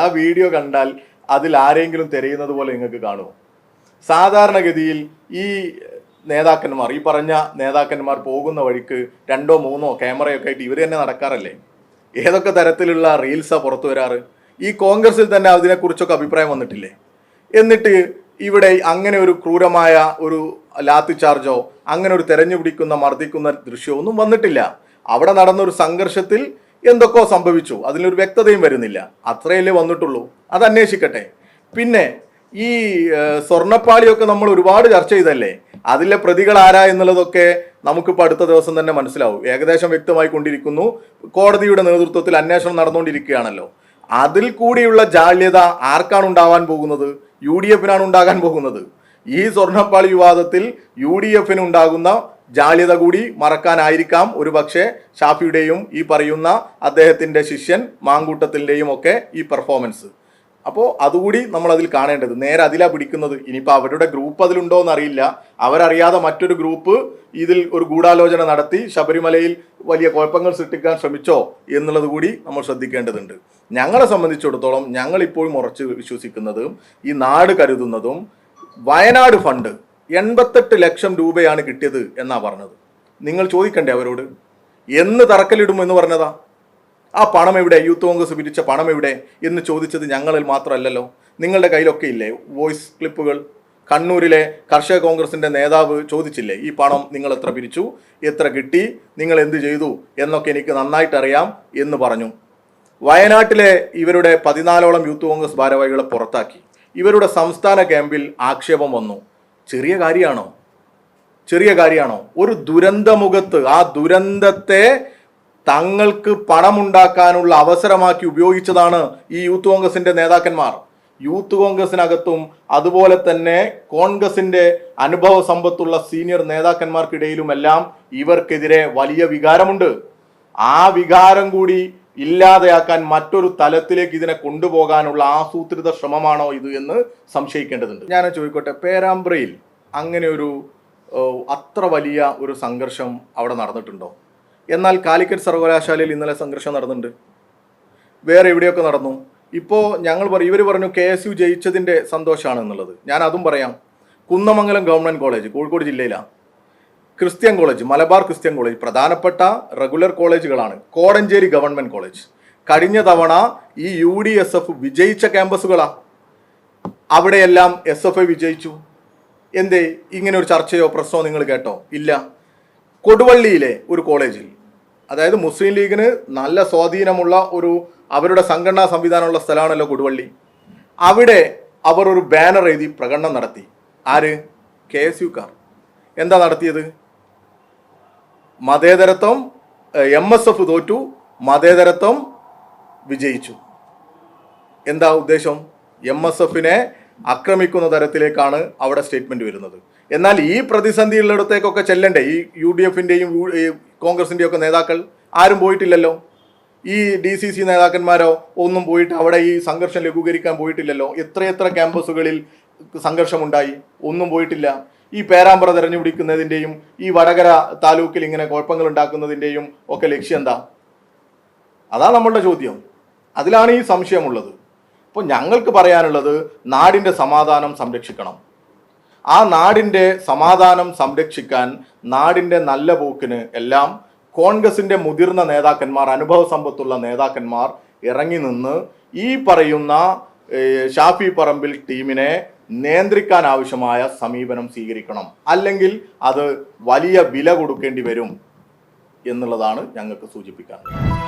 ആ വീഡിയോ കണ്ടാൽ അതിൽ ആരെങ്കിലും തിരയുന്നത് പോലെ നിങ്ങൾക്ക് കാണുമോ? സാധാരണഗതിയിൽ ഈ നേതാക്കന്മാർ ഈ പറഞ്ഞ നേതാക്കന്മാർ പോകുന്ന വഴിക്ക് രണ്ടോ മൂന്നോ ക്യാമറയൊക്കെ ആയിട്ട് ഇവർ തന്നെ നടക്കാറല്ലേ? ഏതൊക്കെ തരത്തിലുള്ള റീൽസാണ് പുറത്തു വരാറ്? ഈ കോൺഗ്രസിൽ തന്നെ അതിനെക്കുറിച്ചൊക്കെ അഭിപ്രായം വന്നിട്ടില്ലേ? എന്നിട്ട് ഇവിടെ അങ്ങനെ ഒരു ക്രൂരമായ ഒരു ലാത്തി ചാർജോ അങ്ങനെ ഒരു തെരഞ്ഞു പിടിക്കുന്ന മർദ്ദിക്കുന്ന ദൃശ്യമോ ഒന്നും വന്നിട്ടില്ല. അവിടെ നടന്ന ഒരു സംഘർഷത്തിൽ എന്തൊക്കെയോ സംഭവിച്ചു. അതിലൊരു വ്യക്തതയും വരുന്നില്ല. അത്രയല്ലേ വന്നിട്ടുള്ളൂ. അത് അന്വേഷിക്കട്ടെ പിന്നെ ഈ സ്വർണപ്പാളിയൊക്കെ നമ്മൾ ഒരുപാട് ചർച്ച ചെയ്തല്ലേ? അതിലെ പ്രതികൾ ആരാ എന്നുള്ളതൊക്കെ നമുക്കിപ്പോൾ അടുത്ത ദിവസം തന്നെ മനസ്സിലാവും. ഏകദേശം വ്യക്തമായി കൊണ്ടിരിക്കുന്നു. കോടതിയുടെ നേതൃത്വത്തിൽ അന്വേഷണം നടന്നുകൊണ്ടിരിക്കുകയാണല്ലോ. അതിൽ കൂടിയുള്ള ജാള്യത ആർക്കാണ് ഉണ്ടാവാൻ പോകുന്നത്? യു ഡി എഫിനാണ് ഉണ്ടാകാൻ പോകുന്നത്. ഈ സ്വർണപ്പാളി വിവാദത്തിൽ യു ഡി എഫിന് ഉണ്ടാകുന്ന ജാള്യത കൂടി മറക്കാനായിരിക്കാം. ഒരു പക്ഷേ ഷാഫിയുടെയും ഈ പറയുന്ന അദ്ദേഹത്തിന്റെ ശിഷ്യൻ മാങ്കൂട്ടത്തിന്റെയും ഒക്കെ ഈ പെർഫോമൻസ് അപ്പോൾ അതുകൂടി നമ്മൾ അതിൽ കാണേണ്ടത്. നേരെ അതിലാ പിടിക്കുന്നത്. ഇനിയിപ്പോൾ അവരുടെ ഗ്രൂപ്പ് അതിലുണ്ടോ എന്നറിയില്ല അവരറിയാതെ മറ്റൊരു ഗ്രൂപ്പ് ഇതിൽ ഒരു ഗൂഢാലോചന നടത്തി ശബരിമലയിൽ വലിയ കുഴപ്പങ്ങൾ സൃഷ്ടിക്കാൻ ശ്രമിച്ചോ എന്നുള്ളത് കൂടി നമ്മൾ ശ്രദ്ധിക്കേണ്ടതുണ്ട്. ഞങ്ങളെ സംബന്ധിച്ചിടത്തോളം ഞങ്ങൾ ഇപ്പോഴും ഉറച്ച് വിശ്വസിക്കുന്നതും ഈ നാട് കരുതുന്നതും വയനാട് ഫണ്ട് എൺപത്തെട്ട് ലക്ഷം രൂപയാണ് കിട്ടിയത് എന്നാ പറഞ്ഞത്. നിങ്ങൾ ചോദിക്കണ്ടേ അവരോട്? എന്ന് തറക്കല്ലിടും പറഞ്ഞതാ? ആ പണം എവിടെ? യൂത്ത് കോൺഗ്രസ് പിരിച്ച പണം എവിടെ? എന്ന് ചോദിച്ചത് ഞങ്ങളിൽ മാത്രമല്ലല്ലോ. നിങ്ങളുടെ കയ്യിലൊക്കെ ഇല്ലേ വോയിസ് ക്ലിപ്പുകൾ? കണ്ണൂരിലെ കർഷക കോൺഗ്രസിന്റെ നേതാവ് ചോദിച്ചില്ലേ ഈ പണം നിങ്ങൾ എത്ര പിരിച്ചു? എത്ര കിട്ടി? നിങ്ങൾ എന്ത് ചെയ്തു? എന്നൊക്കെ എനിക്ക് നന്നായിട്ടറിയാം എന്ന് പറഞ്ഞു. വയനാട്ടിലെ ഇവരുടെ പതിനാലോളം യൂത്ത് കോൺഗ്രസ് ഭാരവാഹികളെ പുറത്താക്കി. ഇവരുടെ സംസ്ഥാന ക്യാമ്പിൽ ആക്ഷേപം വന്നു. ചെറിയ കാര്യമാണോ ചെറിയ കാര്യമാണോ ഒരു ദുരന്തമുഖത്ത് ആ ദുരന്തത്തെ തങ്ങൾക്ക് പണമുണ്ടാക്കാനുള്ള അവസരമാക്കി ഉപയോഗിച്ചതാണ് ഈ യൂത്ത് കോൺഗ്രസിന്റെ നേതാക്കന്മാർ. യൂത്ത് കോൺഗ്രസിനകത്തും അതുപോലെ തന്നെ കോൺഗ്രസിന്റെ അനുഭവ സമ്പത്തുള്ള സീനിയർ നേതാക്കന്മാർക്കിടയിലുമെല്ലാം ഇവർക്കെതിരെ വലിയ വികാരമുണ്ട്. ആ വികാരം കൂടി ഇല്ലാതെയാക്കാൻ മറ്റൊരു തലത്തിലേക്ക് ഇതിനെ കൊണ്ടുപോകാനുള്ള ആസൂത്രിത ശ്രമമാണോ ഇത് എന്ന് സംശയിക്കേണ്ടതുണ്ട്. ഞാൻ ചോദിക്കട്ടെ പേരാമ്പ്രയിൽ അങ്ങനെ ഒരു അത്ര വലിയ ഒരു സംഘർഷം അവിടെ നടന്നിട്ടുണ്ടോ? എന്നാൽ കാലിക്കറ്റ് സർവകലാശാലയിൽ ഇന്നലെ സംഘർഷം നടന്നിട്ടുണ്ട്. വേറെ എവിടെയൊക്കെ നടന്നു? ഇപ്പോൾ ഞങ്ങൾ പറയും ഇവർ പറഞ്ഞു കെ എസ് യു ജയിച്ചതിന്റെ സന്തോഷമാണ് എന്നുള്ളത് ഞാൻ അതും പറയാം. കുന്നമംഗലം ഗവൺമെന്റ് കോളേജ് കോഴിക്കോട് ജില്ലയിലാണ് Christian college Malabar Christian college പ്രധാനപ്പെട്ട റെഗുലർ കോളേജുകളാണ്. Kodanchery government college. കഴിഞ്ഞ തവണ ഈ യു ഡി എസ് എഫ് വിജയിച്ച ക്യാമ്പസുകളാ. അവിടെയെല്ലാം എസ് എഫ് ഐ വിജയിച്ചു. എന്തേ ഇങ്ങനെ ഒരു ചർച്ചയോ പ്രശ്നമോ നിങ്ങൾ കേട്ടോ? ഇല്ല. കൊടുവള്ളിയിലെ ഒരു കോളേജിൽ അതായത് മുസ്ലിം ലീഗിന് നല്ല സ്വാധീനമുള്ള ഒരു അവരുടെ സംഘടനാ സംവിധാനമുള്ള സ്ഥലമാണല്ലോ കൊടുവള്ളി. അവിടെ അവർ ഒരു ബാനർ എഴുതി പ്രകടനം നടത്തി. ആര്? കെ എസ് യുക്കാർ എന്താ നടത്തിയത്? മതേതരത്വം എം എസ് എഫ് തോറ്റു മതേതരത്വം വിജയിച്ചു. എന്താ ഉദ്ദേശം? എം എസ് എഫിനെ ആക്രമിക്കുന്ന തരത്തിലേക്കാണ് അവിടെ സ്റ്റേറ്റ്മെന്റ് വരുന്നത്. എന്നാൽ ഈ പ്രതിസന്ധിയുള്ളിടത്തേക്കൊക്കെ ചെല്ലണ്ടേ? ഈ യു ഡി എഫിന്റെയും കോൺഗ്രസിന്റെയും ഒക്കെ നേതാക്കൾ ആരും പോയിട്ടില്ലല്ലോ? ഈ ഡി സി സി നേതാക്കന്മാരോ ഒന്നും പോയിട്ട് അവിടെ ഈ സംഘർഷം ലഘൂകരിക്കാൻ പോയിട്ടില്ലല്ലോ? എത്രയെത്ര ക്യാമ്പസുകളിൽ സംഘർഷമുണ്ടായി? ഒന്നും പോയിട്ടില്ല. ഈ പേരാമ്പ്ര തെരഞ്ഞുപിടിക്കുന്നതിന്റെയും ഈ വടകര താലൂക്കിൽ ഇങ്ങനെ കുഴപ്പങ്ങൾ ഉണ്ടാക്കുന്നതിന്റെയും ഒക്കെ ലക്ഷ്യം എന്താ? അതാണ് നമ്മളുടെ ചോദ്യം. അതിലാണ് ഈ സംശയമുള്ളത്. അപ്പോൾ ഞങ്ങൾക്ക് പറയാനുള്ളത് നാടിന്റെ സമാധാനം സംരക്ഷിക്കണം. ആ നാടിന്റെ സമാധാനം സംരക്ഷിക്കാൻ നാടിന്റെ നല്ല പോക്കിന് എല്ലാം കോൺഗ്രസിന്റെ മുതിർന്ന നേതാക്കന്മാർ അനുഭവ സമ്പത്തുള്ള നേതാക്കന്മാർ ഇറങ്ങി നിന്ന് ഈ പറയുന്ന ഷാഫി പറമ്പിൽ ടീമിനെ നിയന്ത്രിക്കാൻ ആവശ്യമായ സമീപനം സ്വീകരിക്കണം. അല്ലെങ്കിൽ അത് വലിയ വില കൊടുക്കേണ്ടി വരും എന്നുള്ളതാണ് ഞങ്ങൾക്ക് സൂചിപ്പിക്കാനുള്ളത്.